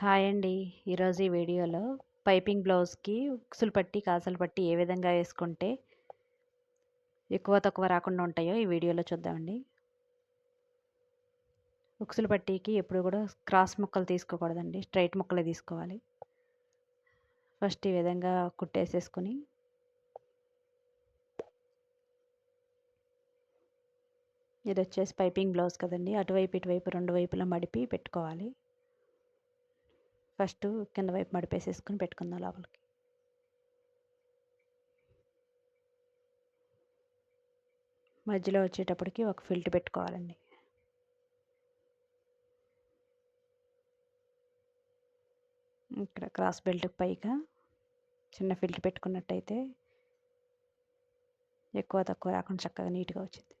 Hi అండి. ఈరోజు ఈ వీడియోలో పైపింగ్ బ్లౌజ్కి ఉక్సులు పట్టి కాసలు పట్టి ఏ విధంగా వేసుకుంటే ఎక్కువ తక్కువ రాకుండా ఉంటాయో ఈ వీడియోలో చూద్దామండి. ఉక్సులు పట్టీకి ఎప్పుడు కూడా క్రాస్ ముక్కలు తీసుకోకూడదండి. స్ట్రైట్ ముక్కలే తీసుకోవాలి. ఫస్ట్ ఈ విధంగా కుట్టేసేసుకుని ఇది వచ్చేసి పైపింగ్ బ్లౌజ్ కదండి. అటువైపు ఇటువైపు రెండు వైపులా మడిపి పెట్టుకోవాలి. ఫస్ట్ కింద వైపు మడిపేసేసుకుని పెట్టుకుందాం లోపలికి. మధ్యలో వచ్చేటప్పటికి ఒక ఫిల్ట్ పెట్టుకోవాలండి. ఇక్కడ క్రాస్ బెల్ట్ పైగా చిన్న ఫిల్ట్ పెట్టుకున్నట్టయితే ఎక్కువ తక్కువ రాకుండా చక్కగా నీట్గా వచ్చింది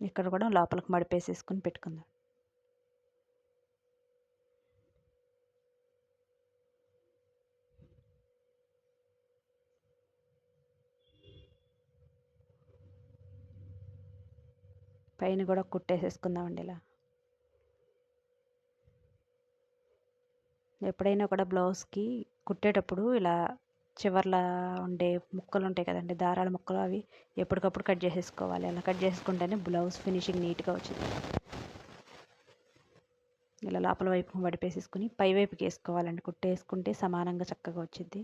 ఇక్కడ కూడా లోపలికి మడిపేసేసుకుని పెట్టుకుందాం. పైన కూడా కుట్టేసేసుకుందామండి ఇలా. ఎప్పుడైనా కూడా బ్లౌజ్కి కుట్టేటప్పుడు ఇలా చివర్ల ఉండే ముక్కలు ఉంటాయి కదండి దారాల ముక్కలు అవి ఎప్పటికప్పుడు కట్ చేసేసుకోవాలి. అలా కట్ చేసుకుంటేనే బ్లౌజ్ ఫినిషింగ్ నీట్గా వచ్చింది. ఇలా లోపల వైపు వడిపేసేసుకుని పై వైపుకి వేసుకోవాలండి. కుట్టేసుకుంటే సమానంగా చక్కగా వచ్చింది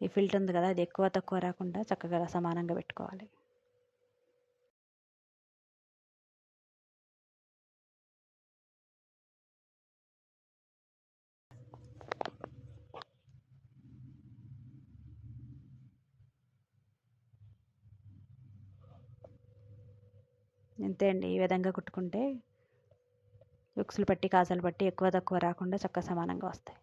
ఈ ఫిల్ట్ ఉంది కదా అది ఎక్కువ తక్కువ రాకుండా చక్కగా సమానంగా పెట్టుకోవాలి. అంతే అండి. ఈ విధంగా కుట్టుకుంటే ఉక్సులు పట్టి కాజాలు పట్టి ఎక్కువ తక్కువ రాకుండా చక్కగా సమానంగా వస్తాయి.